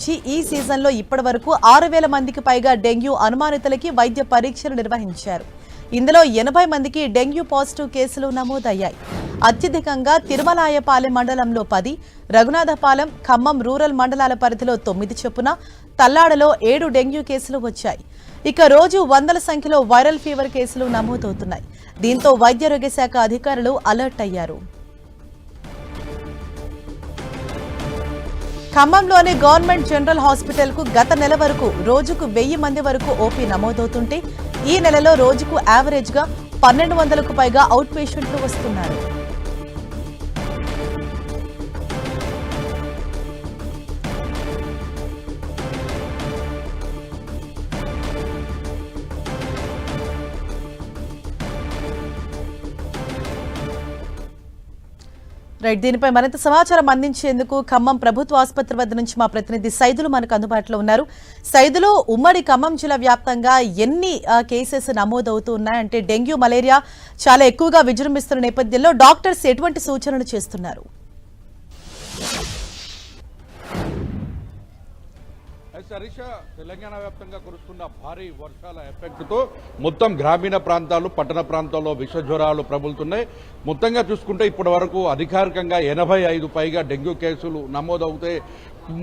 నుంచి ఈ సీజన్లో ఇప్పటి వరకు ఆరు వేల మందికి పైగా డెంగ్యూ అనుమానితులకి వైద్య పరీక్షలు నిర్వహించారు. ఇందులో ఎనభై మందికి డెంగ్యూ పాజిటివ్ కేసులు నమోదయ్యాయి. అత్యధికంగా తిరుమలాయపాలెం మండలంలో పది రఘునాథపాలెం ఖమ్మం రూరల్ మండలాల పరిధిలో తొమ్మిది చొప్పున తల్లాడలో ఏడు డెంగ్యూ కేసులు వచ్చాయి. ఇక రోజు వందల సంఖ్యలో వైరల్ ఫీవర్ కేసులు నమోదవుతున్నాయి. దీంతో వైద్యారోగ్య శాఖ అధికారులు అలర్ట్ అయ్యారు. ఖమ్మంలోని గవర్నమెంట్ జనరల్ హాస్పిటల్కు గత నెల వరకు రోజుకు వెయ్యి మంది వరకు ఓపీ నమోదవుతుంటే ఈ నెలలో రోజుకు యావరేజ్గా పన్నెండు వందలకు పైగా అవుట్ పేషెంట్లు వస్తున్నారు. రైట్ దీనిపై మరింత సమాచారం అందించేందుకు ఖమ్మం ప్రభుత్వ ఆసుపత్రి వద్ద నుంచి మా ప్రతినిధి సైదులు మనకు అందుబాటులో ఉన్నారు. సైదులు ఉమ్మడి ఖమ్మం జిల్లా వ్యాప్తంగా ఎన్ని కేసెస్ నమోదవుతూ ఉన్నాయంటే డెంగ్యూ మలేరియా చాలా ఎక్కువగా విజృంభిస్తున్న నేపథ్యంలో డాక్టర్స్ ఎటువంటి సూచనలు చేస్తున్నారు? హరీష తెలంగాణ వ్యాప్తంగా కురుస్తున్న భారీ వర్షాల ఎఫెక్ట్తో మొత్తం గ్రామీణ ప్రాంతాలు పట్టణ ప్రాంతాల్లో విష జ్వరాలు ప్రబలుతున్నాయి. మొత్తంగా చూసుకుంటే ఇప్పటి వరకు అధికారికంగా ఎనభై ఐదు పైగా డెంగ్యూ కేసులు నమోదవుతాయి.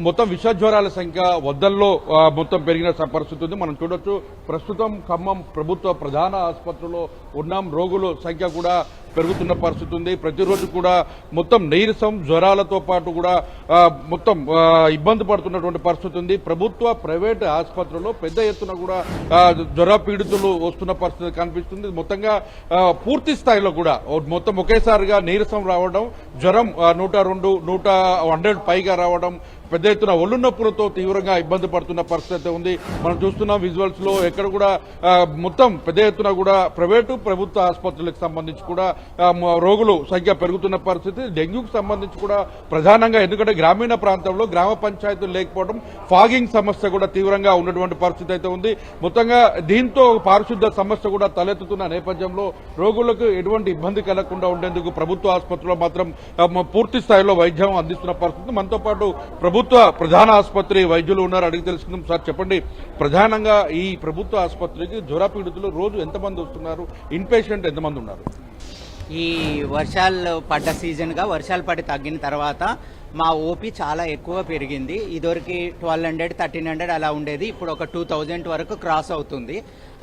మొత్తం విష జ్వరాల సంఖ్య వద్దల్లో మొత్తం పెరిగిన పరిస్థితి ఉంది. మనం చూడొచ్చు ప్రస్తుతం ఖమ్మం ప్రభుత్వ ప్రధాన ఆసుపత్రిలో ఉన్నాం. రోగుల సంఖ్య కూడా పెరుగుతున్న పరిస్థితి ఉంది. ప్రతిరోజు కూడా మొత్తం నీరసం జ్వరాలతో పాటు కూడా మొత్తం ఇబ్బంది పడుతున్నటువంటి పరిస్థితి ఉంది. ప్రభుత్వ ప్రైవేట్ ఆసుపత్రుల్లో పెద్ద ఎత్తున కూడా జ్వర పీడితులు వస్తున్న పరిస్థితి కనిపిస్తుంది. మొత్తంగా పూర్తి స్థాయిలో కూడా మొత్తం ఒకేసారిగా నీరసం రావడం జ్వరం నూట రెండు నూట హండ్రెడ్ పైగా రావడం పెద్ద ఎత్తున ఒళ్ళు నొప్పులతో తీవ్రంగా ఇబ్బంది పడుతున్న పరిస్థితి ఉంది. మనం చూస్తున్నాం విజువల్స్లో ఎక్కడ కూడా మొత్తం పెద్ద ఎత్తున కూడా ప్రైవేటు ప్రభుత్వ ఆసుపత్రులకు సంబంధించి కూడా రోగులు సంఖ్య పెరుగుతున్న పరిస్థితి. డెంగ్యూకి సంబంధించి కూడా ప్రధానంగా ఎందుకంటే గ్రామీణ ప్రాంతంలో గ్రామ పంచాయతీలు లేకపోవడం ఫాగింగ్ సమస్య కూడా తీవ్రంగా ఉన్నటువంటి పరిస్థితి అయితే ఉంది. మొత్తంగా దీంతో పారిశుద్ధ సమస్య కూడా తలెత్తుతున్న నేపథ్యంలో రోగులకు ఎటువంటి ఇబ్బంది కలగకుండా ఉండేందుకు ప్రభుత్వ ఆసుపత్రిలో మాత్రం పూర్తి స్థాయిలో వైద్యం అందిస్తున్న పరిస్థితి. మనతో పాటు ప్రభుత్వ ప్రభుత్వ ప్రధాన ఆసుపత్రి వైద్యులు ఉన్నారు అడిగి తెలుసుకుందాం. సార్ చెప్పండి. ప్రధానంగా ఈ ప్రభుత్వ ఆసుపత్రికి జ్వర పీడితులు రోజు ఎంతమంది వస్తున్నారు? ఇన్పేషెంట్ ఎంతమంది ఉన్నారు? ఈ వర్షాలు పడ్డ సీజన్గా వర్షాలు పడి తగ్గిన తర్వాత మా ఓపీ చాలా ఎక్కువ పెరిగింది. ఇదివరకు ట్వెల్వ్ హండ్రెడ్ థర్టీన్ హండ్రెడ్ అలా ఉండేది. ఇప్పుడు ఒక టూ థౌజండ్ వరకు క్రాస్ అవుతుంది.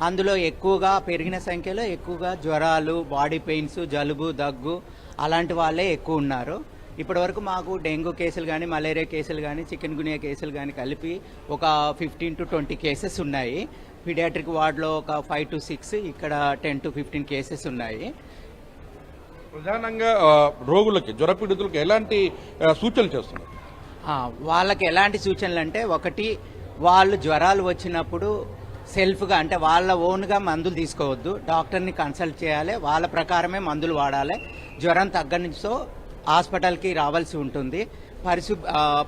అందులో ఎక్కువగా పెరిగిన సంఖ్యలో ఎక్కువగా జ్వరాలు బాడీ పెయిన్స్ జలుబు దగ్గు అలాంటి వాళ్ళే ఎక్కువ ఉన్నారు. ఇప్పటి వరకు మాకు డెంగ్యూ కేసులు కానీ మలేరియా కేసులు కానీ చికెన్ గునియా కేసులు కానీ కలిపి ఒక ఫిఫ్టీన్ టు ట్వంటీ కేసెస్ ఉన్నాయి. పీడియాట్రిక్ వార్డులో ఒక ఫైవ్ టు సిక్స్ ఇక్కడ టెన్ టు ఫిఫ్టీన్ కేసెస్ ఉన్నాయి. ప్రధానంగా రోగులకి జ్వర పీడితులకు ఎలాంటి సూచనలు చేస్తున్నారు? వాళ్ళకి ఎలాంటి సూచనలు అంటే ఒకటి వాళ్ళు జ్వరాలు వచ్చినప్పుడు సెల్ఫ్గా అంటే వాళ్ళ ఓన్గా మందులు తీసుకోవద్దు. డాక్టర్ని కన్సల్ట్ చేయాలి. వాళ్ళ ప్రకారమే మందులు వాడాలి. జ్వరం తగ్గనిచో హాస్పిటల్కి రావాల్సి ఉంటుంది. పరిశు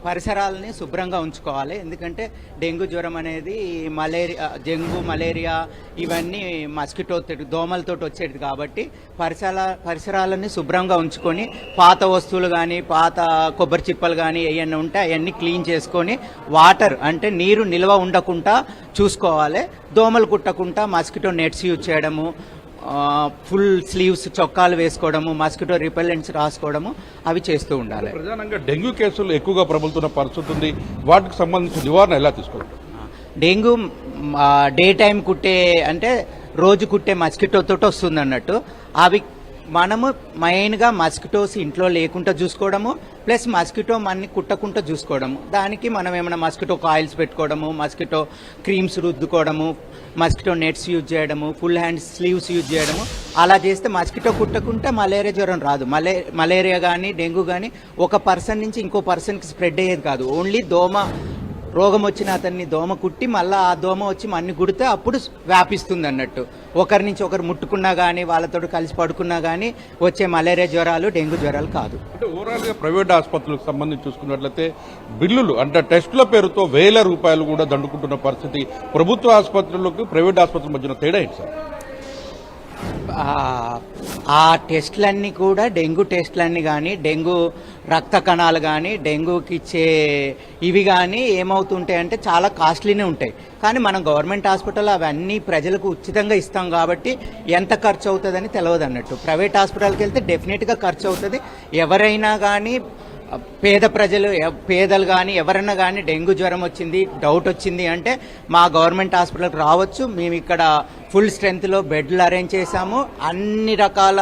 పరిసరాలని శుభ్రంగా ఉంచుకోవాలి. ఎందుకంటే డెంగ్యూ జ్వరం అనేది మలేరియా డెంగ్యూ మలేరియా ఇవన్నీ మస్కిటో దోమలతో వచ్చేది కాబట్టి పరిసర పరిసరాలని శుభ్రంగా ఉంచుకొని పాత వస్తువులు కానీ పాత కొబ్బరి చిప్పలు కానీ ఏవన్నీ ఉంటే అవన్నీ క్లీన్ చేసుకొని వాటర్ అంటే నీరు నిల్వ ఉండకుండా చూసుకోవాలి. దోమలు కుట్టకుండా మస్కిటో నెట్స్ యూజ్ చేయడము ఫుల్ స్లీవ్స్ చొక్కాలు వేసుకోవడము మస్కిటో రిపెల్లెంట్స్ రాసుకోవడము అవి చేస్తూ ఉండాలి. ప్రధానంగా డెంగ్యూ కేసులు ఎక్కువగా ప్రబలుతున్న పరిస్థితి ఉంది. వాటికి సంబంధించిన నివారణ ఎలా తీసుకోవాలి? డెంగ్యూ డే టైం కుట్టే అంటే రోజు కుట్టే మస్కిటోతో వస్తుంది అన్నట్టు అవి మనము మెయిన్గా మస్కిటోస్ ఇంట్లో లేకుండా చూసుకోవడము ప్లస్ మస్కిటో మనని కుట్టకుండా చూసుకోవడము. దానికి మనం ఏమైనా మస్కిటో కాయిల్స్ పెట్టుకోవడము మస్కిటో క్రీమ్స్ రుద్దుకోవడము మస్కిటో నెట్స్ యూజ్ చేయడము ఫుల్ హ్యాండ్ స్లీవ్స్ యూజ్ చేయడము. అలా చేస్తే మస్కిటో కుట్టకుండా మలేరియా జ్వరం రాదు. మలే మలేరియా కానీ డెంగ్యూ కానీ ఒక పర్సన్ నుంచి ఇంకో పర్సన్కి స్ప్రెడ్ అయ్యేది కాదు. ఓన్లీ దోమ రోగం వచ్చిన అతన్ని దోమ కుట్టి మళ్ళీ ఆ దోమ వచ్చి మన్ని కుడితే అప్పుడు వ్యాపిస్తుంది అన్నట్టు ఒకరి నుంచి ఒకరు ముట్టుకున్నా కానీ వాళ్ళతో కలిసి పడుకున్నా కానీ వచ్చే మలేరియా జ్వరాలు డెంగ్యూ జ్వరాలు కాదు. అంటే ఓవరాల్గా ప్రైవేట్ ఆసుపత్రులకు సంబంధించి చూసుకున్నట్లయితే బిల్లులు అంటే టెస్టుల పేరుతో వేల రూపాయలు కూడా దండుకుంటున్న పరిస్థితి ప్రభుత్వ ఆసుపత్రులకు ప్రైవేట్ ఆసుపత్రుల మధ్యన తేడా ఏంటి సార్? ఆ- టెస్ట్లన్నీ కూడా డెంగ్యూ టెస్ట్లన్నీ కానీ డెంగ్యూ రక్త కణాలు కానీ డెంగ్యూకి ఇచ్చే ఇవి కానీ ఏమవుతుంటాయి అంటే చాలా కాస్ట్లీనే ఉంటాయి. కానీ మనం గవర్నమెంట్ హాస్పిటల్ అవన్నీ ప్రజలకు ఉచితంగా ఇస్తాం కాబట్టి ఎంత ఖర్చు అవుతుందని తెలియదు అన్నట్టు ప్రైవేట్ హాస్పిటల్కి వెళ్తే డెఫినెట్గా ఖర్చు అవుతుంది ఎవరైనా కానీ పేద ప్రజలు పేదలు కానీ ఎవరన్నా కానీ డెంగ్యూ జ్వరం వచ్చింది డౌట్ వచ్చింది అంటే మా గవర్నమెంట్ హాస్పిటల్కి రావచ్చు. మేము ఇక్కడ ఫుల్ స్ట్రెంగ్త్లో బెడ్లు అరేంజ్ చేశాము. అన్ని రకాల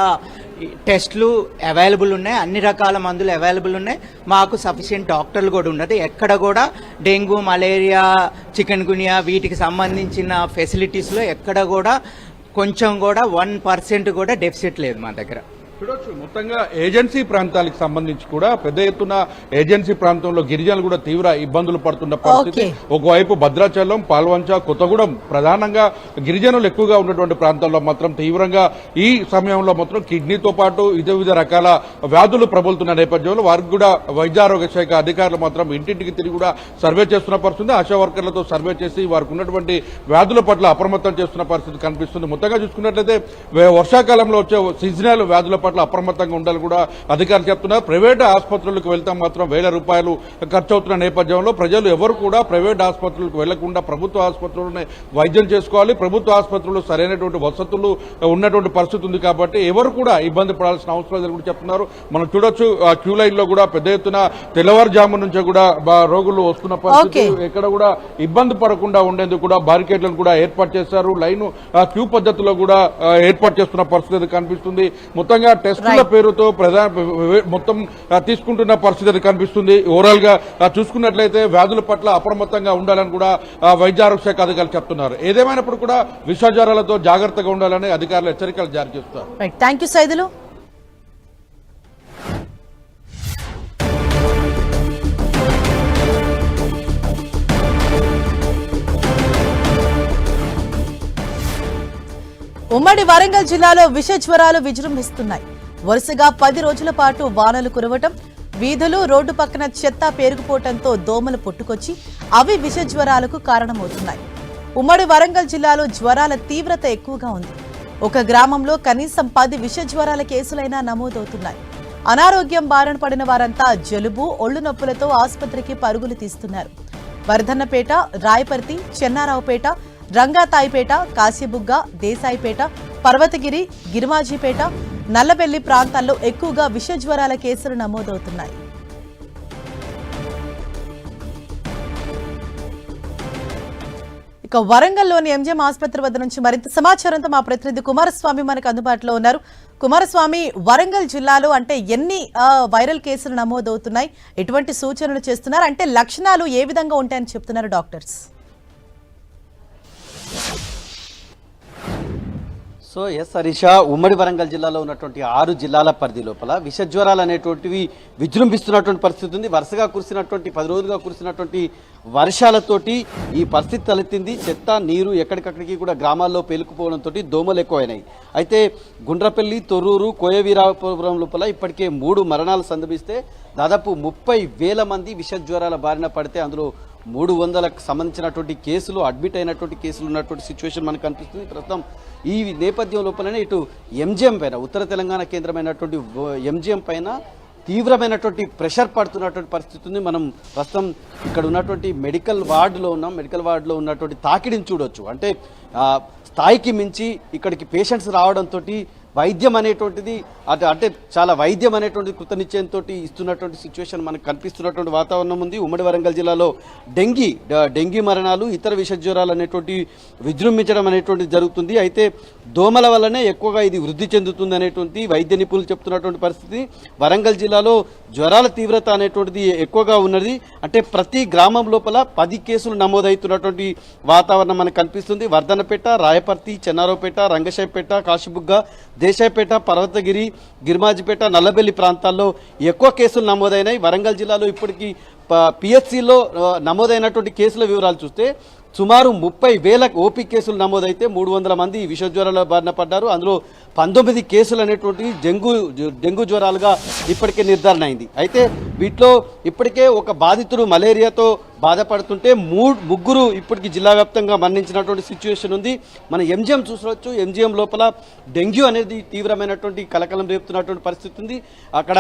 టెస్ట్లు అవైలబుల్ ఉన్నాయి. అన్ని రకాల మందులు అవైలబుల్ ఉన్నాయి. మాకు సఫిషియెంట్ డాక్టర్లు కూడా ఉన్నది. ఎక్కడ కూడా డెంగ్యూ మలేరియా చికెన్ గునియా వీటికి సంబంధించిన ఫెసిలిటీస్లో ఎక్కడ కూడా కొంచెం కూడా వన్ పర్సెంట్ కూడా డెఫిసిట్ లేదు మా దగ్గర. చూడొచ్చు. మొత్తంగా ఏజెన్సీ ప్రాంతాలకు సంబంధించి కూడా పెద్ద ఎత్తున ఏజెన్సీ ప్రాంతంలో గిరిజనులు కూడా తీవ్ర ఇబ్బందులు పడుతున్న పరిస్థితి. ఒకవైపు భద్రాచలం పాల్వంచ కొత్తగూడెం ప్రధానంగా గిరిజనులు ఎక్కువగా ఉన్నటువంటి ప్రాంతాల్లో మాత్రం తీవ్రంగా ఈ సమయంలో మాత్రం కిడ్నీతో పాటు వివిధ రకాల వ్యాధులు ప్రబలుతున్న నేపథ్యంలో వారికి కూడా వైద్య ఆరోగ్య శాఖ అధికారులు మాత్రం ఇంటింటికి తిరిగి కూడా సర్వే చేస్తున్న పరిస్థితి. ఆశా వర్కర్లతో సర్వే చేసి వారికి ఉన్నటువంటి వ్యాధుల పట్ల అప్రమత్తం చేస్తున్న పరిస్థితి కనిపిస్తుంది. మొత్తంగా చూసుకున్నట్లయితే వర్షాకాలంలో వచ్చే సీజనల్ వ్యాధుల పట్ల అప్రమత్తంగా ఉండాలని కూడా అధికారులు చెప్తున్నారు. ప్రైవేట్ ఆసుపత్రులకు వెళ్తాం మాత్రం వేల రూపాయలు ఖర్చు అవుతున్న నేపథ్యంలో ప్రజలు ఎవరు కూడా ప్రైవేట్ ఆసుపత్రులకు వెళ్ళకుండా ప్రభుత్వ ఆసుపత్రుల్లోనే వైద్యం చేసుకోవాలి. ప్రభుత్వ ఆసుపత్రుల్లో సరైనటువంటి వసతులు ఉన్నటువంటి పరిస్థితి ఉంది కాబట్టి ఎవరు కూడా ఇబ్బంది పడాల్సిన అవసరం లేదని కూడా చెప్తున్నారు. మనం చూడొచ్చు ఆ క్యూ లైన్లో కూడా పెద్ద ఎత్తున తెల్లవారుజాము నుంచి కూడా రోగులు వస్తున్న పరిస్థితి. ఎక్కడ కూడా ఇబ్బంది పడకుండా ఉండేందుకు కూడా బారికేడ్లను కూడా ఏర్పాటు చేశారు. లైన్ క్యూ పద్ధతిలో కూడా ఏర్పాటు చేస్తున్న పరిస్థితి కనిపిస్తుంది. మొత్తంగా టెస్టుల. పేరుతో ప్రధాన మొత్తం తీసుకుంటున్న పరిస్థితి కనిపిస్తుంది. ఓవరాల్గా చూసుకున్నట్లయితే వ్యాధుల పట్ల అప్రమత్తంగా ఉండాలని కూడా వైద్య ఆరోగ్య శాఖ అధికారులు చెప్తున్నారు. ఏదేమైనప్పుడు కూడా విషజ్వరాలతో జాగ్రత్తగా ఉండాలని అధికారులు హెచ్చరికలు జారీ చేస్తున్నారు. రైట్ థ్యాంక్ యూ సైదులు ఉమ్మడి వరంగల్ జిల్లాలో విష జ్వరాలు విజృంభిస్తున్నాయి. వరుసగా పది రోజుల పాటు వానలు కురవటం వీధులు రోడ్డు పక్కన చెత్త పేరుకుపోవటంతో దోమలు పుట్టుకొచ్చి అవి విష జ్వరాలకు కారణమవుతున్నాయి. ఉమ్మడి వరంగల్ జిల్లాలో జ్వరాల తీవ్రత ఎక్కువగా ఉంది. ఒక గ్రామంలో కనీసం పది విష జ్వరాల కేసులైనా నమోదవుతున్నాయి. అనారోగ్యం బారిన పడిన వారంతా జలుబు ఒళ్ళు నొప్పులతో ఆసుపత్రికి పరుగులు తీస్తున్నారు. వర్ధన్నపేట రాయపర్తి చెన్నారావుపేట రంగాతాయిపేట కాశీబుగ్గ దేశాయిపేట పర్వతగిరి గిరిమాజీపేట నల్లబెల్లి ప్రాంతాల్లో ఎక్కువగా విష జ్వరాల కేసులు నమోదవుతున్నాయి. ఇక వరంగల్లోని ఎంజిఎం ఆసుపత్రి వద్ద నుంచి మరింత సమాచారంతో మా ప్రతినిధి కుమారస్వామి మనకు అందుబాటులో ఉన్నారు. కుమారస్వామి వరంగల్ జిల్లాలో అంటే ఎన్ని వైరల్ కేసులు నమోదవుతున్నాయి? ఎటువంటి సూచనలు చేస్తున్నారు? అంటే లక్షణాలు ఏ విధంగా ఉంటాయని చెప్తున్నారు డాక్టర్స్. సో ఎస్ హరీష ఉమ్మడి వరంగల్ జిల్లాలో ఉన్నటువంటి ఆరు జిల్లాల పరిధి లోపల విష జ్వరాలు అనేటువంటివి విజృంభిస్తున్నటువంటి పరిస్థితి ఉంది. వరుసగా కురిసినటువంటి పది రోజులుగా కురిసినటువంటి వర్షాలతోటి ఈ పరిస్థితి తలెత్తింది. చెత్త నీరు ఎక్కడికక్కడికి కూడా గ్రామాల్లో పేలుకుపోవడంతో దోమలు ఎక్కువైనాయి. అయితే గుండ్రపల్లి తొర్రూరు కోయవీరాపురం లోపల ఇప్పటికే మూడు మరణాలు సందర్భిస్తే దాదాపు ముప్పై వేల మంది విష జ్వరాల బారిన పడితే అందులో మూడు వందలకు సంబంధించినటువంటి కేసులు అడ్మిట్ అయినటువంటి కేసులు ఉన్నటువంటి సిచ్యువేషన్ మనకు కనిపిస్తుంది. ప్రస్తుతం ఈ నేపథ్యం లోపలనే ఇటు ఎంజిఎం పైన ఉత్తర తెలంగాణ కేంద్రమైనటువంటి ఎంజిఎం పైన తీవ్రమైనటువంటి ప్రెషర్ పడుతున్నటువంటి పరిస్థితి ఉంది. మనం ప్రస్తుతం ఇక్కడ ఉన్నటువంటి మెడికల్ వార్డులో ఉన్నాం. మెడికల్ వార్డులో ఉన్నటువంటి తాకిడిని చూడొచ్చు. అంటే స్థాయికి మించి ఇక్కడికి పేషెంట్స్ రావడంతో వైద్యం అనేటువంటిది అటు అంటే చాలా వైద్యం అనేటువంటి కృతనిశ్చయంతో ఇస్తున్నటువంటి సిచ్యువేషన్ మనకు కనిపిస్తున్నటువంటి వాతావరణం ఉంది. ఉమ్మడి వరంగల్ జిల్లాలో డెంగీ డెంగీ మరణాలు ఇతర విష జ్వరాలు అనేటువంటి విజృంభించడం అనేటువంటిది జరుగుతుంది. అయితే దోమల వల్లనే ఎక్కువగా ఇది వృద్ధి చెందుతుంది అనేటువంటి వైద్య నిపుణులు చెప్తున్నటువంటి పరిస్థితి. వరంగల్ జిల్లాలో జ్వరాల తీవ్రత అనేటువంటిది ఎక్కువగా ఉన్నది. అంటే ప్రతి గ్రామం లోపల పది కేసులు నమోదవుతున్నటువంటి వాతావరణం మనకు కనిపిస్తుంది. వర్ధనపేట రాయపర్తి చెన్నారావుపేట రంగశాయిపేట కాశీబుగ్గ దేశాయపేట పర్వతగిరి గిరిమాజిపేట నల్లబెల్లి ప్రాంతాల్లో ఎక్కువ కేసులు నమోదైనాయి. వరంగల్ జిల్లాలో ఇప్పటికీ పిహెచ్సిలో నమోదైనటువంటి కేసుల వివరాలు చూస్తే సుమారు ముప్పై వేల ఓపీ కేసులు నమోదైతే మూడు వందల మంది విషజ్వరాల బారిన పడ్డారు. అందులో పంతొమ్మిది కేసులు అనేటువంటి డెంగ్యూ డెంగ్యూ జ్వరాలుగా ఇప్పటికే నిర్ధారణ అయింది. అయితే వీటిలో ఇప్పటికే ఒక బాధితుడు మలేరియాతో బాధపడుతుంటే మూడు ముగ్గురు ఇప్పటికి జిల్లా వ్యాప్తంగా మరణించినటువంటి సిచ్యువేషన్ ఉంది. మన ఎంజిఎం చూసవచ్చు ఎంజిఎం లోపల డెంగ్యూ అనేది తీవ్రమైనటువంటి కలకలం రేపుతున్నటువంటి పరిస్థితి ఉంది. అక్కడ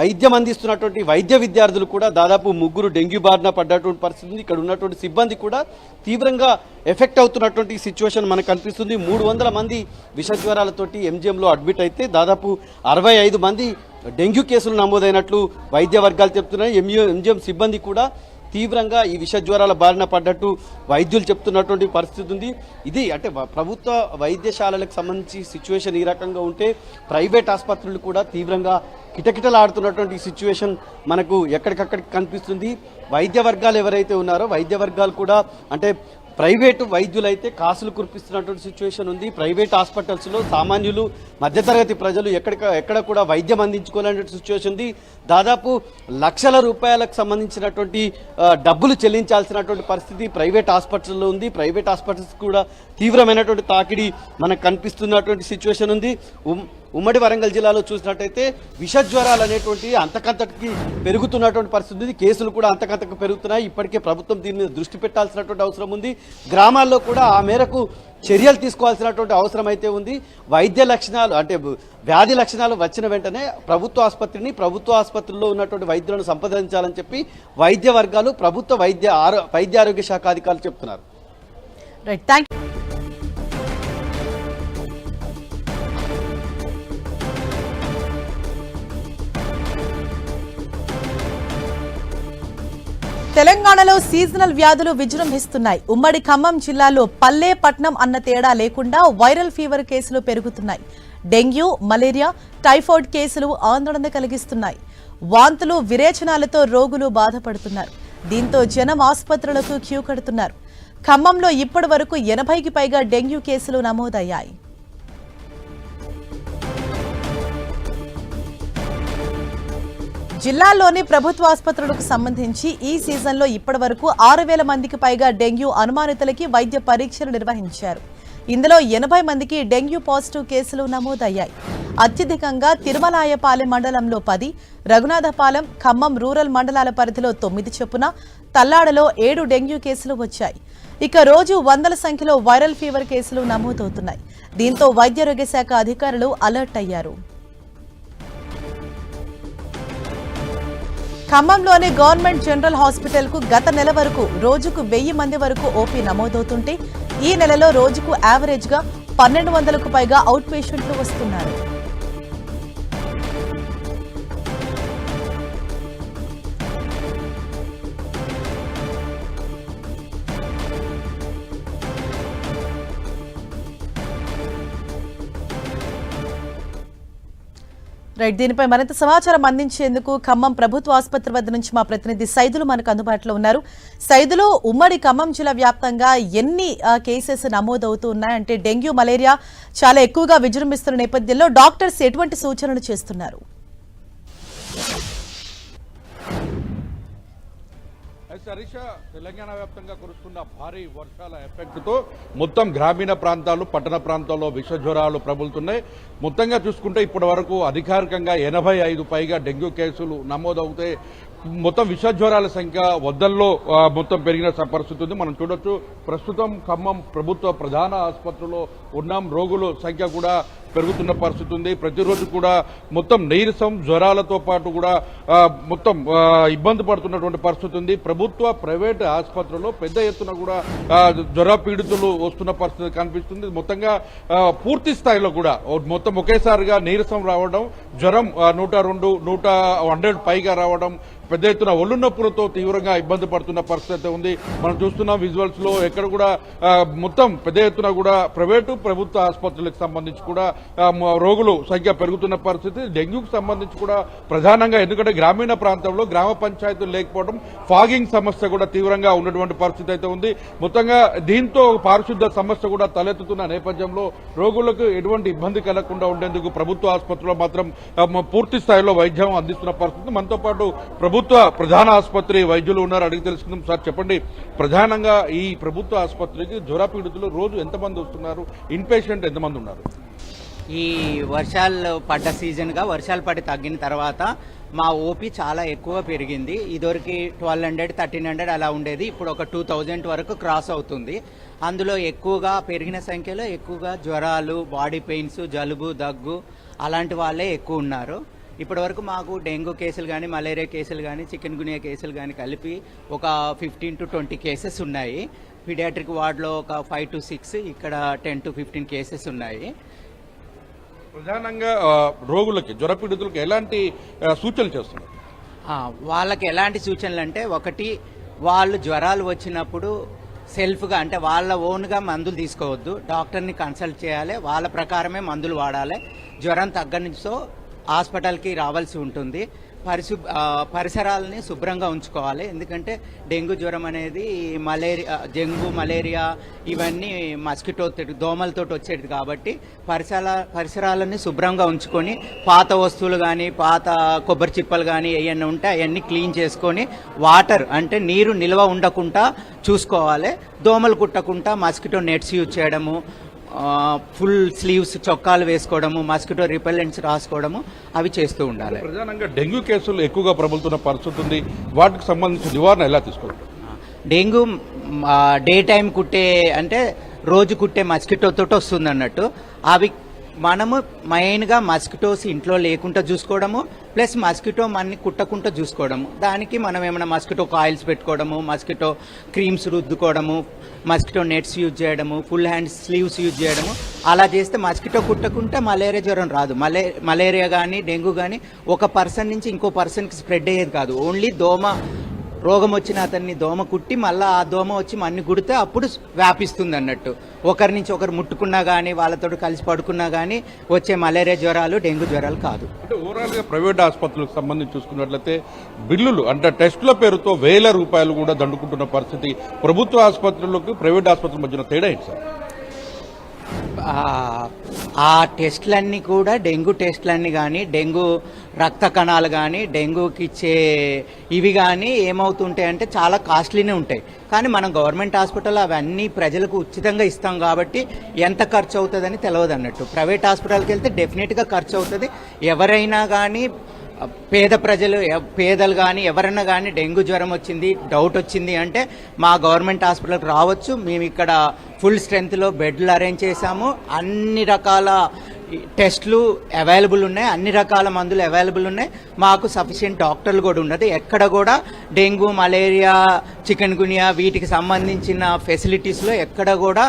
వైద్యం అందిస్తున్నటువంటి వైద్య విద్యార్థులు కూడా దాదాపు ముగ్గురు డెంగ్యూ బారిన పడ్డటువంటి పరిస్థితి ఉంది. ఇక్కడ ఉన్నటువంటి సిబ్బంది కూడా తీవ్రంగా ఎఫెక్ట్ అవుతున్నటువంటి సిచ్యువేషన్ మనకు కనిపిస్తుంది. మూడు వందల మంది విష జ్వరాలతోటి ఎంజిఎంలో అడ్మిట్ అయితే దాదాపు అరవై ఐదు మంది డెంగ్యూ కేసులు నమోదైనట్లు వైద్య వర్గాలు చెప్తున్నాయి. ఎంయూ ఎంజిఎం సిబ్బంది కూడా తీవ్రంగా ఈ విష జ్వరాల బారిన పడ్డట్టు వైద్యులు చెప్తున్నటువంటి పరిస్థితి ఉంది. ఇది అంటే ప్రభుత్వ వైద్యశాలలకు సంబంధించి సిచ్యువేషన్ ఈ రకంగా ఉంటే ప్రైవేట్ ఆసుపత్రులు కూడా తీవ్రంగా కిటకిటలాడుతున్నటువంటి సిచ్యువేషన్ మనకు ఎక్కడికక్కడికి కనిపిస్తుంది. వైద్య వర్గాలు ఎవరైతే ఉన్నారో వైద్య వర్గాలు కూడా అంటే ప్రైవేటు వైద్యులైతే కాసులు కురిపిస్తున్నటువంటి సిచ్యువేషన్ ఉంది. ప్రైవేట్ హాస్పిటల్స్లో సామాన్యులు మధ్యతరగతి ప్రజలు ఎక్కడిక ఎక్కడ కూడా వైద్యం అందించుకోలేనటువంటి సిచ్యువేషన్ ఉంది. దాదాపు లక్షల రూపాయలకు సంబంధించినటువంటి డబ్బులు చెల్లించాల్సినటువంటి పరిస్థితి ప్రైవేట్ హాస్పిటల్లో ఉంది. ప్రైవేట్ హాస్పిటల్స్ కూడా తీవ్రమైనటువంటి తాకిడి మనకు కనిపిస్తున్నటువంటి సిచ్యువేషన్ ఉంది. ఉమ్మడి వరంగల్ జిల్లాలో చూసినట్టయితే విష జ్వరాలు అనేటువంటి అంతకంతకి పెరుగుతున్నటువంటి పరిస్థితి ఉంది. కేసులు కూడా అంతకంతకు పెరుగుతున్నాయి. ఇప్పటికే ప్రభుత్వం దీని మీద దృష్టి పెట్టాల్సినటువంటి అవసరం ఉంది. గ్రామాల్లో కూడా ఆ మేరకు చర్యలు తీసుకోవాల్సినటువంటి అవసరం అయితే ఉంది. వైద్య లక్షణాలు అంటే వ్యాధి లక్షణాలు వచ్చిన వెంటనే ప్రభుత్వ ఆసుపత్రిని ప్రభుత్వ ఆసుపత్రుల్లో ఉన్నటువంటి వైద్యులను సంప్రదించాలని చెప్పి వైద్య వర్గాలు ప్రభుత్వ వైద్య ఆరో వైద్య ఆరోగ్య శాఖ అధికారులు చెప్తున్నారు. రైట్ తెలంగాణలో సీజనల్ వ్యాధులు విజృంభిస్తున్నాయి. ఉమ్మడి ఖమ్మం జిల్లాలో పల్లె పట్నం అన్న తేడా లేకుండా వైరల్ ఫీవర్ కేసులు పెరుగుతున్నాయి. డెంగ్యూ మలేరియా టైఫాయిడ్ కేసులు ఆందోళన కలిగిస్తున్నాయి. వాంతులు విరేచనాలతో రోగులు బాధపడుతున్నారు. దీంతో జనం ఆసుపత్రులకు క్యూ కడుతున్నారు. ఖమ్మంలో ఇప్పటి వరకు ఎనభైకి పైగా డెంగ్యూ కేసులు నమోదయ్యాయి. జిల్లాలోని ప్రభుత్వ ఆసుపత్రులకు సంబంధించి ఈ సీజన్లో ఇప్పటి వరకు ఆరు వేల మందికి పైగా డెంగ్యూ అనుమానితులకి వైద్య పరీక్షలు నిర్వహించారు. ఇందులో ఎనభై మందికి డెంగ్యూ పాజిటివ్ కేసులు నమోదయ్యాయి. అత్యధికంగా తిరుమలాయపాలెం మండలంలో పది రఘునాథపాలెం ఖమ్మం రూరల్ మండలాల పరిధిలో తొమ్మిది చొప్పున తల్లాడలో ఏడు డెంగ్యూ కేసులు వచ్చాయి. ఇక రోజు వందల సంఖ్యలో వైరల్ ఫీవర్ కేసులు నమోదవుతున్నాయి. దీంతో వైద్యారోగ్య శాఖ అధికారులు అలర్ట్ అయ్యారు. ఖమ్మంలోని గవర్నమెంట్ జనరల్ హాస్పిటల్కు గత నెల వరకు రోజుకు వెయ్యి మంది వరకు ఓపీ నమోదవుతుంటే ఈ నెలలో రోజుకు యావరేజ్గా పన్నెండు వందలకు పైగా అవుట్ పేషెంట్లు వస్తున్నారు. రైట్ దీనిపై మరింత సమాచారం అందించేందుకు ఖమ్మం ప్రభుత్వ ఆసుపత్రి వద్ద నుంచి మా ప్రతినిధి సైదులు మనకు అందుబాటులో ఉన్నారు. సైదులు ఉమ్మడి ఖమ్మం జిల్లా వ్యాప్తంగా ఎన్ని కేసెస్ నమోదవుతూ ఉన్నాయంటే డెంగ్యూ మలేరియా చాలా ఎక్కువగా విజృంభిస్తున్న నేపథ్యంలో డాక్టర్స్ ఎటువంటి సూచనలు చేస్తున్నారు? అయితే హరీష తెలంగాణ వ్యాప్తంగా కురుస్తున్న భారీ వర్షాల ఎఫెక్ట్తో మొత్తం గ్రామీణ ప్రాంతాలు పట్టణ ప్రాంతాల్లో విష జ్వరాలు ప్రబలుతున్నాయి. మొత్తంగా చూసుకుంటే ఇప్పటి వరకు అధికారికంగా ఎనభై ఐదు పైగా డెంగ్యూ కేసులు నమోదవుతాయి మొత్తం విష జ్వరాల సంఖ్య వద్దల్లో మొత్తం పెరిగిన పరిస్థితి ఉంది. మనం చూడొచ్చు ప్రస్తుతం ఖమ్మం ప్రభుత్వ ప్రధాన ఆసుపత్రిలో ఉన్నాం. రోగుల సంఖ్య కూడా పెరుగుతున్న పరిస్థితి ఉంది. ప్రతిరోజు కూడా మొత్తం నీరసం జ్వరాలతో పాటు కూడా మొత్తం ఇబ్బంది పడుతున్నటువంటి పరిస్థితి ఉంది. ప్రభుత్వ ప్రైవేట్ ఆసుపత్రుల్లో పెద్ద ఎత్తున కూడా జ్వర పీడితులు వస్తున్న పరిస్థితి కనిపిస్తుంది. మొత్తంగా పూర్తి స్థాయిలో కూడా మొత్తం ఒకేసారిగా నీరసం రావడం జ్వరం నూట రెండు నూట హండ్రెడ్ పైగా రావడం పెద్ద ఎత్తున ఒళ్ళు నొప్పులతో తీవ్రంగా ఇబ్బంది పడుతున్న పరిస్థితి ఉంది. మనం చూస్తున్నాం విజువల్స్లో ఎక్కడ కూడా మొత్తం పెద్ద ఎత్తున కూడా ప్రైవేటు ప్రభుత్వ ఆసుపత్రులకు సంబంధించి కూడా రోగులు సంఖ్య పెరుగుతున్న పరిస్థితి. డెంగ్యూకి సంబంధించి కూడా ప్రధానంగా ఎందుకంటే గ్రామీణ ప్రాంతంలో గ్రామ పంచాయతీలు లేకపోవడం ఫాగింగ్ సమస్య కూడా తీవ్రంగా ఉన్నటువంటి పరిస్థితి అయితే ఉంది. మొత్తంగా దీంతో పారిశుద్ధ సమస్య కూడా తలెత్తుతున్న నేపథ్యంలో రోగులకు ఎటువంటి ఇబ్బంది కలగకుండా ఉండేందుకు ప్రభుత్వ ఆసుపత్రిలో మాత్రం పూర్తి స్థాయిలో వైద్యం అందిస్తున్న పరిస్థితి. మనతో పాటు ప్రభుత్వ ప్రధాన ఆసుపత్రి వైద్యులు ఉన్నారు అడిగి తెలుసుకుందాం. సార్ చెప్పండి. ప్రధానంగా ఈ ప్రభుత్వ ఆసుపత్రికి జ్వర పీడితులు రోజు ఎంతమంది వస్తున్నారు? ఇన్పేషెంట్ ఎంతమంది ఉన్నారు? ఈ వర్షాలు పడ్డ సీజన్గా వర్షాలు పడి తగ్గిన తర్వాత మా ఓపీ చాలా ఎక్కువ పెరిగింది. ఇదివరకు ట్వెల్వ్ హండ్రెడ్ థర్టీన్ హండ్రెడ్ అలా ఉండేది. ఇప్పుడు ఒక టూ థౌజండ్ వరకు క్రాస్ అవుతుంది. అందులో ఎక్కువగా పెరిగిన సంఖ్యలో ఎక్కువగా జ్వరాలు బాడీ పెయిన్స్ జలుబు దగ్గు అలాంటి వాళ్ళే ఎక్కువ ఉన్నారు. ఇప్పటివరకు మాకు డెంగ్యూ కేసులు కానీ మలేరియా కేసులు కానీ చికెన్ గునియా కేసులు కానీ కలిపి ఒక ఫిఫ్టీన్ టు ట్వంటీ కేసెస్ ఉన్నాయి. పీడియాట్రిక్ వార్డులో ఒక ఫైవ్ టు సిక్స్ ఇక్కడ టెన్ టు ఫిఫ్టీన్ కేసెస్ ఉన్నాయి. ప్రధానంగా రోగులకి జ్వరపీడితులకు ఎలాంటి సూచనలు చేస్తున్నారు? వాళ్ళకి ఎలాంటి సూచనలు అంటే ఒకటి వాళ్ళు జ్వరాలు వచ్చినప్పుడు సెల్ఫ్గా అంటే వాళ్ళ ఓన్గా మందులు తీసుకోవద్దు. డాక్టర్ని కన్సల్ట్ చేయాలి. వాళ్ళ ప్రకారమే మందులు వాడాలి. జ్వరం తగ్గనిచో హాస్పిటల్కి రావాల్సి ఉంటుంది. పరిశు పరిసరాలని శుభ్రంగా ఉంచుకోవాలి. ఎందుకంటే డెంగ్యూ జ్వరం అనేది మలేరియా డెంగ్యూ మలేరియా ఇవన్నీ మస్కిటో దోమలతో వచ్చేది కాబట్టి పరిసర పరిసరాలని శుభ్రంగా ఉంచుకొని పాత వస్తువులు కానీ పాత కొబ్బరి చిప్పలు కానీ ఏమన్నా ఉంటే అవన్నీ క్లీన్ చేసుకొని వాటర్ అంటే నీరు నిల్వ ఉండకుండా చూసుకోవాలి. దోమలు కుట్టకుండా మస్కిటో నెట్స్ యూజ్ చేయడము ఫుల్ స్లీవ్స్ చొక్కాలు వేసుకోవడము మస్కిటో రిపెల్లెంట్స్ రాసుకోవడము అవి చేస్తూ ఉండాలి. ప్రధానంగా డెంగ్యూ కేసులు ఎక్కువగా ప్రబలుతున్న పరిస్థితి ఉంది. వాటికి సంబంధించిన నివారణ ఎలా తీసుకోవాలి? డెంగ్యూ డే టైం కుట్టే అంటే రోజు కుట్టే మస్కిటోతో వస్తుంది అన్నట్టు అవి మనము మెయిన్గా మస్కిటోస్ ఇంట్లో లేకుండా చూసుకోవడము ప్లస్ మస్కిటో మనని కుట్టకుండా చూసుకోవడము. దానికి మనం ఏమైనా మస్కిటో కాయిల్స్ పెట్టుకోవడము మస్కిటో క్రీమ్స్ రుద్దుకోవడము మస్కిటో నెట్స్ యూజ్ చేయడము ఫుల్ హ్యాండ్ స్లీవ్స్ యూజ్ చేయడము. అలా చేస్తే మస్కిటో కుట్టకుంటే మలేరియా జ్వరం రాదు. మలే మలేరియా కానీ డెంగ్యూ కానీ ఒక పర్సన్ నుంచి ఇంకో పర్సన్కి స్ప్రెడ్ అయ్యేది కాదు. ఓన్లీ దోమ రోగం వచ్చిన అతన్ని దోమ కుట్టి మళ్ళీ ఆ దోమ వచ్చి మన్ని కుడితే అప్పుడు వ్యాపిస్తుంది అన్నట్టు ఒకరి నుంచి ఒకరు ముట్టుకున్నా కానీ వాళ్ళతో కలిసి పడుకున్నా కానీ వచ్చే మలేరియా జ్వరాలు డెంగ్యూ జ్వరాలు కాదు. అంటే ప్రైవేట్ ఆసుపత్రులకు సంబంధించి చూసుకున్నట్లయితే బిల్లులు అంటే టెస్టుల పేరుతో వేల రూపాయలు కూడా దండుకుంటున్న పరిస్థితి ప్రభుత్వ ఆసుపత్రులకు ప్రైవేట్ ఆసుపత్రుల మధ్యన తేడా ఏంటి సార్? ఆ- టెస్టులన్నీ టెస్ట్లన్నీ కూడా డెంగ్యూ టెస్ట్లన్నీ కానీ డెంగ్యూ రక్త కణాలు కానీ డెంగ్యూకి ఇచ్చే ఇవి కానీ ఏమవుతుంటాయి అంటే చాలా కాస్ట్లీనే ఉంటాయి. కానీ మనం గవర్నమెంట్ హాస్పిటల్ అవన్నీ ప్రజలకు ఉచితంగా ఇస్తాం కాబట్టి ఎంత ఖర్చు అవుతుందని తెలియదు అన్నట్టు ప్రైవేట్ హాస్పిటల్కి వెళ్తే డెఫినెట్గా ఖర్చు అవుతుంది ఎవరైనా కానీ పేద ప్రజలు పేదలు కానీ ఎవరైనా కానీ డెంగ్యూ జ్వరం వచ్చింది డౌట్ వచ్చింది అంటే మా గవర్నమెంట్ హాస్పిటల్కి రావచ్చు. మేము ఇక్కడ ఫుల్ స్ట్రెంత్లో బెడ్లు అరేంజ్ చేశాము. అన్ని రకాల టెస్ట్లు అవైలబుల్ ఉన్నాయి. అన్ని రకాల మందులు అవైలబుల్ ఉన్నాయి. మాకు సఫిషియెంట్ డాక్టర్లు కూడా ఉన్నది ఎక్కడ కూడా డెంగ్యూ మలేరియా చికెన్ గునియా వీటికి సంబంధించిన ఫెసిలిటీస్లో ఎక్కడ కూడా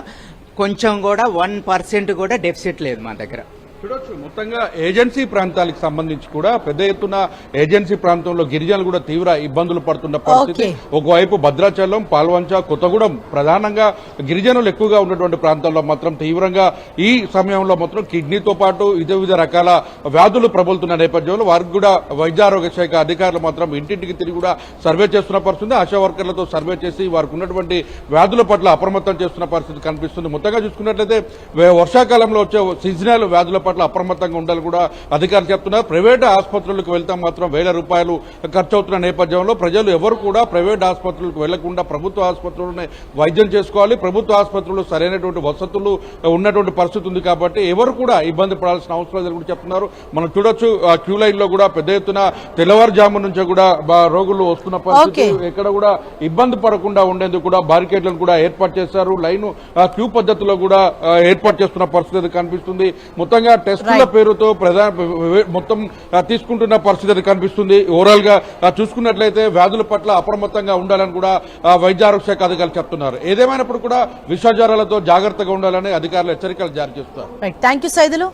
కొంచెం కూడా వన్ పర్సెంట్ కూడా డెఫిసిట్ లేదు మా దగ్గర. చూడొచ్చు. మొత్తంగా ఏజెన్సీ ప్రాంతాలకు సంబంధించి కూడా పెద్ద ఎత్తున ఏజెన్సీ ప్రాంతంలో గిరిజనులు కూడా తీవ్ర ఇబ్బందులు పడుతున్న పరిస్థితి. ఒకవైపు భద్రాచలం పాల్వంచ కొత్తగూడెం ప్రధానంగా గిరిజనులు ఎక్కువగా ఉన్నటువంటి ప్రాంతాల్లో మాత్రం తీవ్రంగా ఈ సమయంలో మాత్రం కిడ్నీతో పాటు ఇదే వివిధ రకాల వ్యాధులు ప్రబలుతున్న నేపథ్యంలో వారికి కూడా వైద్య ఆరోగ్య శాఖ అధికారులు మాత్రం ఇంటింటికి తిరిగి కూడా సర్వే చేస్తున్న పరిస్థితి. ఆశా వర్కర్లతో సర్వే చేసి వారికి ఉన్నటువంటి వ్యాధుల పట్ల అప్రమత్తం చేస్తున్న పరిస్థితి కనిపిస్తుంది. మొత్తంగా చూసుకున్నట్లయితే వర్షాకాలంలో వచ్చే సీజనల్ వ్యాధుల పట్ల అప్రమత్తంగా ఉండాలి కూడా అధికారులు చెప్తున్నారు ప్రైవేట్ ఆసుపత్రులకు వెళ్తాం మాత్రం వేల రూపాయలు ఖర్చు అవుతున్న నేపథ్యంలో ప్రజలు ఎవరు కూడా ప్రైవేట్ ఆసుపత్రులకు వెళ్ళకుండా ప్రభుత్వ ఆసుపత్రులనే వైద్యం చేసుకోవాలి. ప్రభుత్వ ఆసుపత్రులు సరైనటువంటి వసతులు ఉన్నటువంటి పరిస్థితి ఉంది కాబట్టి ఎవరు కూడా ఇబ్బంది పడాల్సిన అవసరం లేదని కూడా చెప్తున్నారు. మనం చూడొచ్చు ఆ క్యూ లైన్లో కూడా పెద్ద ఎత్తున తెల్లవారుజాము నుంచి కూడా రోగులు వస్తున్న పరిస్థితి. ఎక్కడ కూడా ఇబ్బంది పడకుండా ఉండేందుకు కూడా బారికేడ్లను కూడా ఏర్పాటు చేశారు. లైన్ క్యూ పద్ధతిలో కూడా ఏర్పాటు చేస్తున్న పరిస్థితి కనిపిస్తుంది. మొత్తంగా టెస్టుల. పేరుతో ప్రధాన మొత్తం తీసుకుంటున్న పరిస్థితి కనిపిస్తుంది. ఓవరాల్గా చూసుకున్నట్లయితే వ్యాధుల పట్ల అప్రమత్తంగా ఉండాలని కూడా వైద్య ఆరోగ్య శాఖ అధికారులు చెప్తున్నారు. ఏదేమైనప్పుడు కూడా విషాజారాలతో జాగ్రత్తగా ఉండాలని అధికారులు హెచ్చరికలు జారీ చేస్తున్నారు. రైట్ థ్యాంక్ యూ సైదులు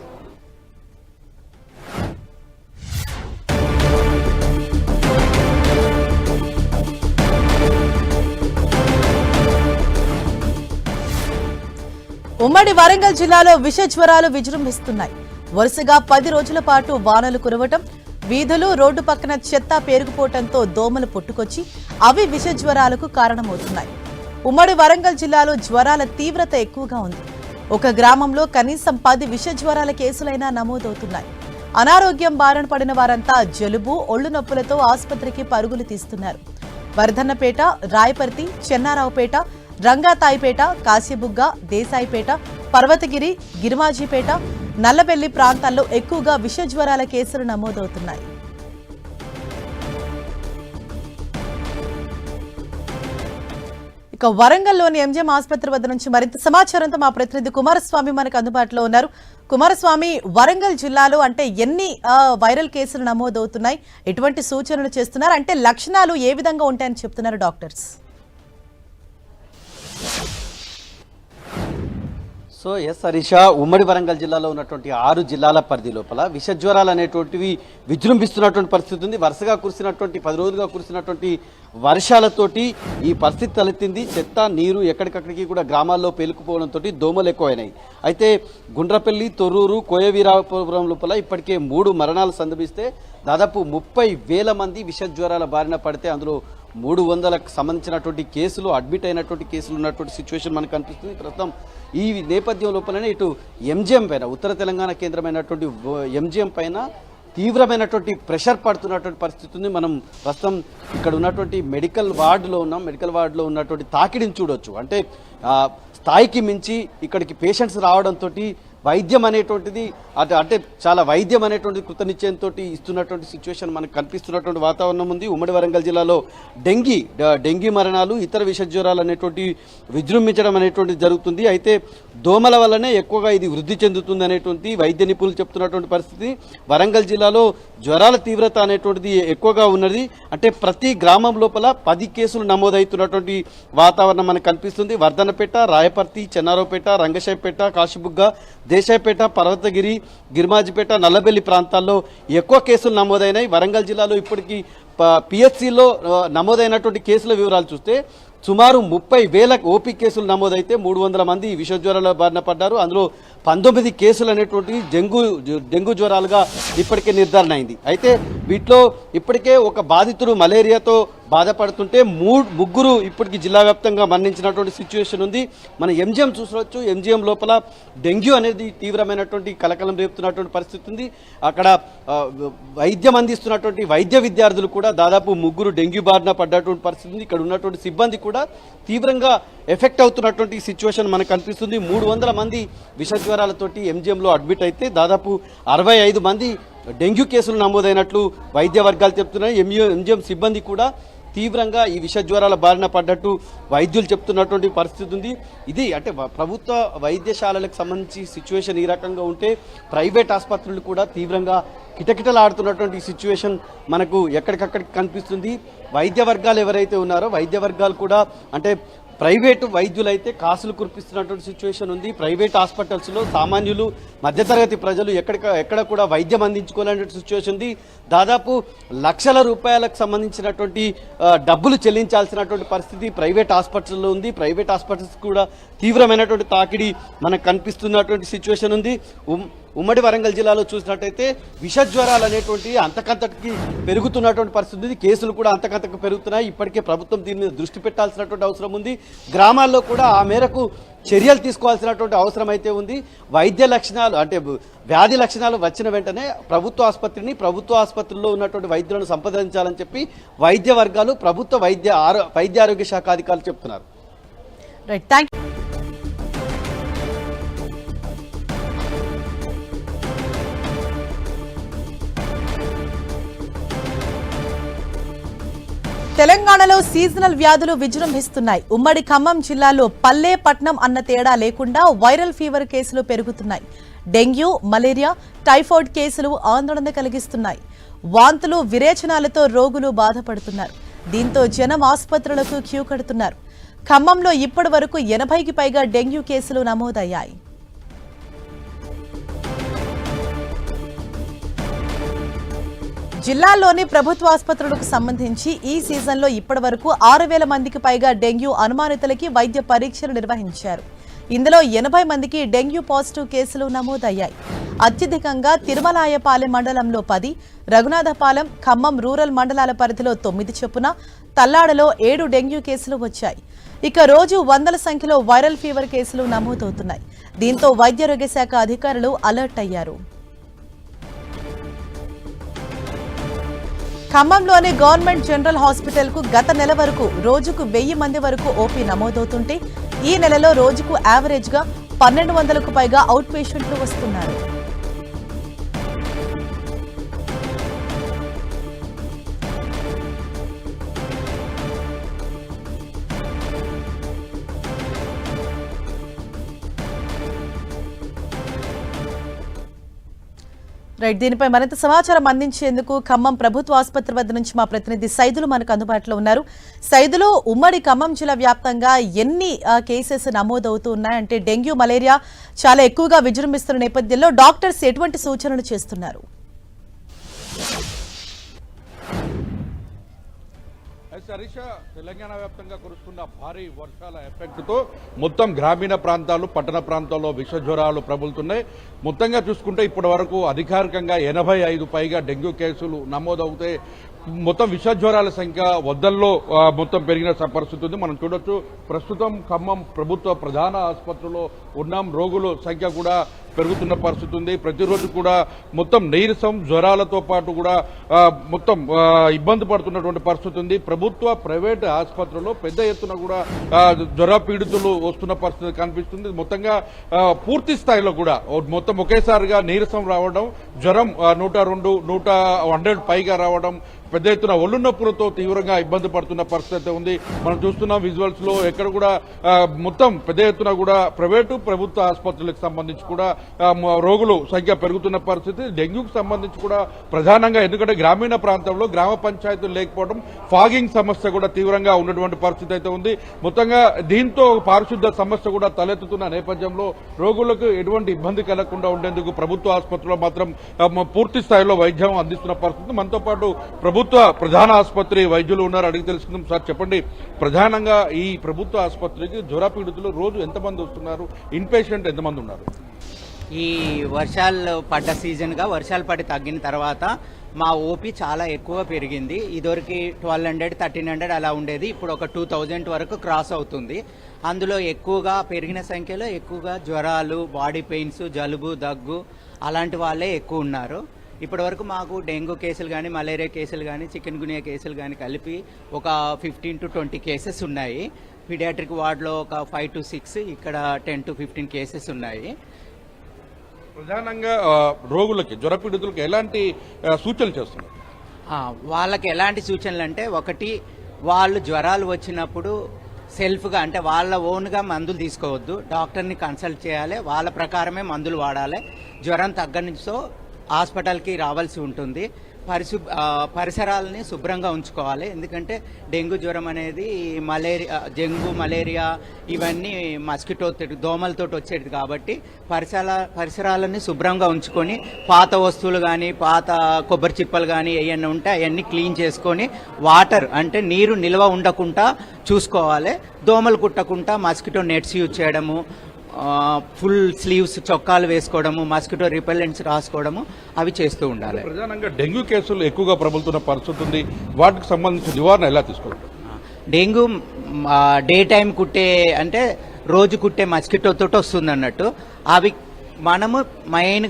ఉమ్మడి వరంగల్ జిల్లాలో విష జ్వరాలు విజృంభిస్తున్నాయి. వరుసగా పది రోజుల పాటు వానలు కురవటం వీధులు రోడ్డు పక్కన చెత్త పేరుకుపోవటంతో దోమలు పుట్టుకొచ్చి అవి విష జ్వరాలకు కారణమవుతున్నాయి. ఉమ్మడి వరంగల్ జిల్లాలో జ్వరాల తీవ్రత ఎక్కువగా ఉంది. ఒక గ్రామంలో కనీసం పది విష జ్వరాల కేసులైనా నమోదవుతున్నాయి. అనారోగ్యం బారిన పడిన వారంతా జలుబు ఒళ్ళు నొప్పులతో ఆసుపత్రికి పరుగులు తీస్తున్నారు. వర్ధన్నపేట రాయపర్తి చెన్నారావుపేట రంగాతాయిపేట కాశీబుగ్గ దేశాయిపేట పర్వతగిరి గిరిమాజీపేట నల్లబెల్లి ప్రాంతాల్లో ఎక్కువగా విష జ్వరాల కేసులు నమోదవుతున్నాయి. ఇక వరంగల్లోని ఎంజిఎం ఆసుపత్రి వద్ద నుంచి మరింత సమాచారంతో మా ప్రతినిధి కుమారస్వామి మనకు అందుబాటులో ఉన్నారు. కుమారస్వామి వరంగల్ జిల్లాలో అంటే ఎన్ని వైరల్ కేసులు నమోదవుతున్నాయి? ఎటువంటి సూచనలు చేస్తున్నారు? అంటే లక్షణాలు ఏ విధంగా ఉంటాయని చెప్తున్నారు డాక్టర్స్. సో ఎస్ హరీష ఉమ్మడి వరంగల్ జిల్లాలో ఉన్నటువంటి ఆరు జిల్లాల పరిధి లోపల విష జ్వరాలు అనేటువంటివి విజృంభిస్తున్నటువంటి పరిస్థితి ఉంది. వరుసగా కురిసినటువంటి పది రోజులుగా కురిసినటువంటి వర్షాలతోటి ఈ పరిస్థితి తలెత్తింది. చెత్త నీరు ఎక్కడికక్కడికి కూడా గ్రామాల్లో పేలుకుపోవడంతో దోమలు ఎక్కువైనాయి. అయితే గుండ్రపల్లి తొర్రూరు కోయవీరాపురం లోపల ఇప్పటికే మూడు మరణాలు సందర్భిస్తే దాదాపు ముప్పై వేల మంది విష జ్వరాల బారిన పడితే అందులో మూడు వందలకు సంబంధించినటువంటి కేసులు అడ్మిట్ అయినటువంటి కేసులు ఉన్నటువంటి సిచ్యువేషన్ మనకు కనిపిస్తుంది. ప్రస్తుతం ఈ నేపథ్యం లోపలనే ఇటు ఎంజిఎం పైన ఉత్తర తెలంగాణ కేంద్రమైనటువంటి ఎంజిఎం పైన తీవ్రమైనటువంటి ప్రెషర్ పడుతున్నటువంటి పరిస్థితి ఉంది. మనం ప్రస్తుతం ఇక్కడ ఉన్నటువంటి మెడికల్ వార్డులో ఉన్నాం. మెడికల్ వార్డులో ఉన్నటువంటి తాకిడిని చూడొచ్చు. అంటే స్థాయికి మించి ఇక్కడికి పేషెంట్స్ రావడంతో వైద్యం అనేటువంటిది అటు అంటే చాలా వైద్యం అనేటువంటి కృతనిశ్చయంతో ఇస్తున్నటువంటి సిచ్యువేషన్ మనకు కనిపిస్తున్నటువంటి వాతావరణం ఉంది. ఉమ్మడి వరంగల్ జిల్లాలో డెంగీ డెంగీ మరణాలు ఇతర విష జ్వరాలు అనేటువంటి విజృంభించడం అనేటువంటిది జరుగుతుంది. అయితే దోమల వల్లనే ఎక్కువగా ఇది వృద్ధి చెందుతుంది అనేటువంటి వైద్య నిపుణులు చెప్తున్నటువంటి పరిస్థితి. వరంగల్ జిల్లాలో జ్వరాల తీవ్రత అనేటువంటిది ఎక్కువగా ఉన్నది. అంటే ప్రతి గ్రామం లోపల పది కేసులు నమోదవుతున్నటువంటి వాతావరణం మనకు కనిపిస్తుంది. వర్ధనపేట రాయపర్తి చెన్నారావుపేట రంగశాయపేట కాశీబుగ్గ దేశాయపేట పర్వతగిరి గిరిమాజిపేట నల్లబెల్లి ప్రాంతాల్లో ఎక్కువ కేసులు నమోదైనాయి. వరంగల్ జిల్లాలో ఇప్పటికీ పిహెచ్సిలో నమోదైనటువంటి కేసుల వివరాలు చూస్తే సుమారు ముప్పై వేల ఓపీ కేసులు నమోదైతే మూడు వందల మంది విషజ్వరాల బారిన పడ్డారు. అందులో పంతొమ్మిది కేసులు అనేటువంటి డెంగ్యూ డెంగ్యూ జ్వరాలుగా ఇప్పటికే నిర్ధారణ అయింది అయితే వీటిలో ఇప్పటికే ఒక బాధితుడు మలేరియాతో బాధపడుతుంటే మూడు ముగ్గురు ఇప్పటికి జిల్లా వ్యాప్తంగా మరణించినటువంటి సిచ్యువేషన్ ఉంది. మన ఎంజిఎం చూసవచ్చు ఎంజిఎం లోపల డెంగ్యూ అనేది తీవ్రమైనటువంటి కలకలం రేపుతున్నటువంటి పరిస్థితి ఉంది. అక్కడ వైద్యం అందిస్తున్నటువంటి వైద్య విద్యార్థులు కూడా దాదాపు ముగ్గురు డెంగ్యూ బారిన పడ్డటువంటి పరిస్థితి ఉంది. ఇక్కడ ఉన్నటువంటి సిబ్బంది కూడా తీవ్రంగా ఎఫెక్ట్ అవుతున్నటువంటి సిచ్యువేషన్ మనకు కనిపిస్తుంది. మూడు వందల మంది విష జ్వరాలతోటి ఎంజిఎంలో అడ్మిట్ అయితే దాదాపు అరవై ఐదు మంది డెంగ్యూ కేసులు నమోదైనట్లు వైద్య వర్గాలు చెప్తున్నాయి. ఎంజిఎం సిబ్బంది కూడా తీవ్రంగా ఈ విష జ్వరాల బారిన పడ్డట్టు వైద్యులు చెప్తున్నటువంటి పరిస్థితి ఉంది. ఇది అంటే ప్రభుత్వ వైద్యశాలలకు సంబంధించి సిచ్యువేషన్ ఈ రకంగా ఉంటే ప్రైవేట్ ఆసుపత్రులు కూడా తీవ్రంగా కిటకిటలాడుతున్నటువంటి సిచ్యువేషన్ మనకు ఎక్కడికక్కడికి కనిపిస్తుంది. వైద్య వర్గాలు ఎవరైతే ఉన్నారో వైద్య వర్గాలు కూడా అంటే ప్రైవేటు వైద్యులైతే కాసులు కురిపిస్తున్నటువంటి సిచ్యువేషన్ ఉంది. ప్రైవేట్ హాస్పిటల్స్లో సామాన్యులు మధ్యతరగతి ప్రజలు ఎక్కడ ఎక్కడ కూడా వైద్యం అందించుకోలేనటువంటి సిచ్యువేషన్ ఉంది. దాదాపు లక్షల రూపాయలకు సంబంధించినటువంటి డబ్బులు చెల్లించాల్సినటువంటి పరిస్థితి ప్రైవేట్ హాస్పిటల్లో ఉంది. ప్రైవేట్ హాస్పిటల్స్ కూడా తీవ్రమైనటువంటి తాకిడి మనకు కనిపిస్తున్నటువంటి సిచ్యువేషన్ ఉంది. ఉమ్మడి వరంగల్ జిల్లాలో చూసినట్టయితే విష జ్వరాలు అనేటువంటి అంతకంతకి పెరుగుతున్నటువంటి పరిస్థితి ఉంది. కేసులు కూడా అంతకంతకు పెరుగుతున్నాయి. ఇప్పటికే ప్రభుత్వం దీని మీద దృష్టి పెట్టాల్సినటువంటి అవసరం ఉంది. గ్రామాల్లో కూడా ఆ మేరకు చర్యలు తీసుకోవాల్సినటువంటి అవసరం అయితే ఉంది. వైద్య లక్షణాలు అంటే వ్యాధి లక్షణాలు వచ్చిన వెంటనే ప్రభుత్వ ఆసుపత్రిని ప్రభుత్వ ఆసుపత్రుల్లో ఉన్నటువంటి వైద్యులను సంప్రదించాలని చెప్పి వైద్య వర్గాలు ప్రభుత్వ వైద్య ఆరో వైద్య ఆరోగ్య శాఖ అధికారులు చెప్తున్నారు. రైట్ థ్యాంక్ తెలంగాణలో సీజనల్ వ్యాధులు విజృంభిస్తున్నాయి. ఉమ్మడి ఖమ్మం జిల్లాలో పల్లె పట్నం అన్న తేడా లేకుండా వైరల్ ఫీవర్ కేసులు పెరుగుతున్నాయి. డెంగ్యూ మలేరియా టైఫాయిడ్ కేసులు ఆందోళన కలిగిస్తున్నాయి. వాంతులు విరేచనాలతో రోగులు బాధపడుతున్నారు. దీంతో జనం ఆసుపత్రులకు క్యూ కడుతున్నారు. ఖమ్మంలో ఇప్పటి వరకు ఎనభైకి పైగా డెంగ్యూ కేసులు నమోదయ్యాయి. జిల్లాల్లోని ప్రభుత్వ ఆసుపత్రులకు సంబంధించి ఈ సీజన్లో ఇప్పటి వరకు ఆరు వేల మందికి పైగా డెంగ్యూ అనుమానితులకి వైద్య పరీక్షలు నిర్వహించారు. ఇందులో ఎనభై మందికి డెంగ్యూ పాజిటివ్ కేసులు నమోదయ్యాయి. అత్యధికంగా తిరుమలాయపాలెం మండలంలో పది రఘునాథపాలెం ఖమ్మం రూరల్ మండలాల పరిధిలో తొమ్మిది చొప్పున తల్లాడలో ఏడు డెంగ్యూ కేసులు వచ్చాయి. ఇక రోజు వందల సంఖ్యలో వైరల్ ఫీవర్ కేసులు నమోదవుతున్నాయి. దీంతో వైద్యారోగ్య శాఖ అధికారులు అలర్ట్ అయ్యారు. ఖమ్మంలోని గవర్నమెంట్ జనరల్ హాస్పిటల్కు గత నెల వరకు రోజుకు వెయ్యి మంది వరకు ఓపీ నమోదవుతుంటే ఈ నెలలో రోజుకు యావరేజ్గా పన్నెండు వందలకు పైగా అవుట్ పేషెంట్లు వస్తున్నారు. రైట్ దీనిపై మరింత సమాచారం అందించేందుకు ఖమ్మం ప్రభుత్వ ఆసుపత్రి వద్ద నుంచి మా ప్రతినిధి సైదులు మనకు అందుబాటులో ఉన్నారు. సైదులు ఉమ్మడి ఖమ్మం జిల్లా వ్యాప్తంగా ఎన్ని కేసెస్ నమోదవుతూ ఉన్నాయంటే డెంగ్యూ మలేరియా చాలా ఎక్కువగా విజృంభిస్తున్న నేపథ్యంలో డాక్టర్స్ ఎటువంటి సూచనలు చేస్తున్నారు? హరీష తెలంగాణ వ్యాప్తంగా కురుస్తున్న భారీ వర్షాల ఎఫెక్ట్తో మొత్తం గ్రామీణ ప్రాంతాలు పట్టణ ప్రాంతాల్లో విష జ్వరాలు ప్రబలుతున్నాయి. మొత్తంగా చూసుకుంటే ఇప్పటి వరకు అధికారికంగా ఎనభై ఐదు పైగా డెంగ్యూ కేసులు నమోదవుతాయి. మొత్తం విష జ్వరాల సంఖ్య వద్దల్లో మొత్తం పెరిగిన పరిస్థితి ఉంది. మనం చూడొచ్చు ప్రస్తుతం ఖమ్మం ప్రభుత్వ ప్రధాన ఆసుపత్రిలో ఉన్నాం. రోగుల సంఖ్య కూడా పెరుగుతున్న పరిస్థితి ఉంది. ప్రతిరోజు కూడా మొత్తం నీరసం జ్వరాలతో పాటు కూడా మొత్తం ఇబ్బంది పడుతున్నటువంటి పరిస్థితి ఉంది. ప్రభుత్వ ప్రైవేట్ ఆసుపత్రుల్లో పెద్ద ఎత్తున కూడా జ్వర పీడితులు వస్తున్న పరిస్థితి కనిపిస్తుంది. మొత్తంగా పూర్తి స్థాయిలో కూడా మొత్తం ఒకేసారిగా నీరసం రావడం జ్వరం నూట రెండు నూట హండ్రెడ్ పైగా రావడం పెద్ద ఎత్తున ఒళ్ళు నొప్పులతో తీవ్రంగా ఇబ్బంది పడుతున్న పరిస్థితి ఉంది. మనం చూస్తున్నాం విజువల్స్లో ఎక్కడ కూడా మొత్తం పెద్ద ఎత్తున కూడా ప్రైవేటు ప్రభుత్వ ఆసుపత్రులకు సంబంధించి కూడా రోగులు సంఖ్య పెరుగుతున్న పరిస్థితి. డెంగ్యూకి సంబంధించి కూడా ప్రధానంగా ఎందుకంటే గ్రామీణ ప్రాంతంలో గ్రామ పంచాయతీలు లేకపోవడం ఫాగింగ్ సమస్య కూడా తీవ్రంగా ఉన్నటువంటి పరిస్థితి అయితే ఉంది. మొత్తంగా దీంతో పారిశుద్ధ సమస్య కూడా తలెత్తుతున్న నేపథ్యంలో రోగులకు ఎటువంటి ఇబ్బంది కలగకుండా ఉండేందుకు ప్రభుత్వ ఆసుపత్రిలో మాత్రం పూర్తి స్థాయిలో వైద్యం అందిస్తున్న పరిస్థితి. మనతో పాటు ప్రభుత్వ ప్రధాన ఆసుపత్రి వైద్యులు ఉన్నారు. అడిగి తెలుసుకుందాం సార్ చెప్పండి. ప్రధానంగా ఈ ప్రభుత్వ ఆసుపత్రికి జ్వర పీడితులు రోజు ఎంతమంది వస్తున్నారు? ఇన్పేషెంట్ ఎంతమంది ఉన్నారు? ఈ వర్షాలు పడ్డ సీజన్గా వర్షాలు పడి తగ్గిన తర్వాత మా ఓపీ చాలా ఎక్కువ పెరిగింది. ఇదివరకు ట్వెల్వ్ హండ్రెడ్ థర్టీన్ హండ్రెడ్ అలా ఉండేది. ఇప్పుడు ఒక టూ థౌజండ్ వరకు క్రాస్ అవుతుంది. అందులో ఎక్కువగా పెరిగిన సంఖ్యలో ఎక్కువగా జ్వరాలు బాడీ పెయిన్స్ జలుబు దగ్గు అలాంటి వాళ్ళే ఎక్కువ ఉన్నారు. ఇప్పటి వరకు మాకు డెంగ్యూ కేసులు కానీ మలేరియా కేసులు కానీ చికెన్ గునియా కేసులు కానీ కలిపి ఒక ఫిఫ్టీన్ టు ట్వంటీ కేసెస్ ఉన్నాయి. పీడియాట్రిక్ వార్డులో ఒక ఫైవ్ టు సిక్స్ ఇక్కడ టెన్ టు ఫిఫ్టీన్ కేసెస్ ఉన్నాయి. ప్రధానంగా రోగులకి జ్వరపీడితులకు ఎలాంటి సూచనలు చేస్తున్నారు? వాళ్ళకి ఎలాంటి సూచనలు అంటే ఒకటి వాళ్ళు జ్వరాలు వచ్చినప్పుడు సెల్ఫ్గా అంటే వాళ్ళ ఓన్గా మందులు తీసుకోవద్దు. డాక్టర్ని కన్సల్ట్ చేయాలి. వాళ్ళ ప్రకారమే మందులు వాడాలి. జ్వరం తగ్గనిచో హాస్పిటల్కి రావాల్సి ఉంటుంది. పరిశు పరిసరాలని శుభ్రంగా ఉంచుకోవాలి. ఎందుకంటే డెంగ్యూ జ్వరం అనేది మలేరియా డెంగ్యూ మలేరియా ఇవన్నీ మస్కిటో దోమలతో వచ్చేది కాబట్టి పరిసర పరిసరాలని శుభ్రంగా ఉంచుకొని పాత వస్తువులు కానీ పాత కొబ్బరి చిప్పలు కానీ ఏమన్నా ఉంటే అవన్నీ క్లీన్ చేసుకొని వాటర్ అంటే నీరు నిల్వ ఉండకుండా చూసుకోవాలి. దోమలు కుట్టకుండా మస్కిటో నెట్స్ యూజ్ చేయడము ఫుల్ స్లీవ్స్ చొక్కాలు వేసుకోవడము మస్కిటో రిపెల్లెంట్స్ రాసుకోవడము అవి చేస్తూ ఉండాలి. ప్రధానంగా డెంగ్యూ కేసులు ఎక్కువగా ప్రబలుతున్న పరిస్థితి ఉంది. వాటికి సంబంధించిన నివారణ ఎలా తీసుకోవాలి? డెంగ్యూ డే టైం కుట్టే అంటే రోజు కుట్టే మస్కిటో తోటి వస్తుంది అన్నట్టు అవి మనము మెయిన్